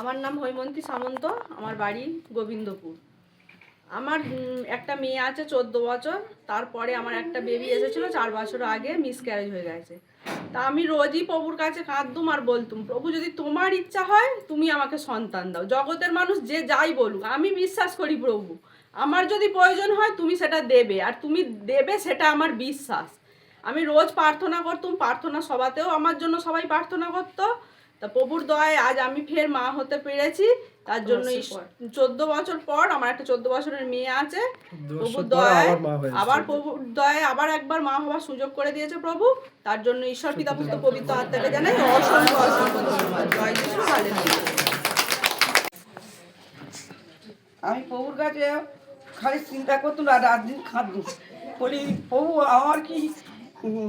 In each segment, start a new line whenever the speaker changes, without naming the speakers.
আমার নাম হৈমন্তী সামন্ত, আমার বাড়ি গোবিন্দপুর। আমার একটা মেয়ে আছে চোদ্দ বছর, তারপরে আমার একটা বেবি এসেছিল চার বছর আগে মিসক্যারেজ হয়ে গেছে। তা আমি রোজই প্রভুর কাছে কাঁদতুম আর বলতুম, প্রভু, যদি তোমার ইচ্ছা হয়, তুমি আমাকে সন্তান দাও। জগতের মানুষ যে যাই বলুক, আমি বিশ্বাস করি প্রভু। আমার যদি প্রয়োজন হয়, তুমি সেটা দেবে, আর তুমি দেবে সেটা আমার বিশ্বাস। আমি রোজ প্রার্থনা করতুম প্রার্থনা সভাতেও আমার জন্য সবাই প্রার্থনা করতো। তা প্রভুর দয়ায় আজ আমি ফের মা হতে পেরেছি। তার জন্য চোদ্দ বছর পর আমার একটা চোদ্দ বছরের মেয়ে আছে। প্রভুর দয়ায় আবার প্রভুর দয়ায় আবার একবার মা হওয়ার সুযোগ করে দিয়েছে প্রভু। তার জন্য ঈশ্বর পিতা পুত্র পবিত্র আত্মাকে জানাই অসংখ্য অসংখ্য ধন্যবাদ। জয় যিশু
আমি প্রভুর কাছে খালি চিন্তা করতাম আর রাত দিন খাঁদতুম বলি প্রভু আমার কি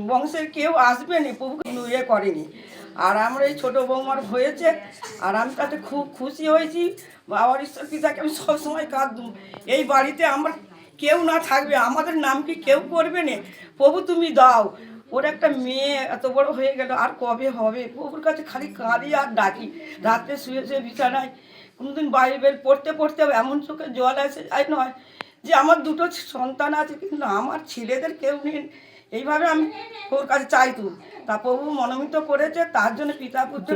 বংশের কেউ আসবে না প্রভু কোনো ইয়ে করেনি। আর আমার এই ছোটো বৌমার হয়েছে, আর আমি তাতে খুব খুশি হয়েছি। বাবার ঈশ্বর পিতাকে আমি সবসময় কাঁদতুম এই বাড়িতে আমার কেউ না থাকবে, আমাদের নাম কি কেউ করবে না? প্রভু তুমি দাও। ওর একটা মেয়ে এত বড় হয়ে গেল, আর কবে হবে? প্রভুর কাছে খালি কাঁদি আর ডাকি। রাত্রে শুয়ে শুয়ে বিছানায়। কোনোদিন বাইবেল পড়তে পড়তে এমন চোখে জল আসে যায় নয়। যে আমার দুটো সন্তান আছে কিন্তু আমার ছেলেদের কেউ নেই। এইভাবে আমি ওর কাছে চাইতুম তা প্রভু মনোনীত করেছে তার জন্য পিতা পুত্র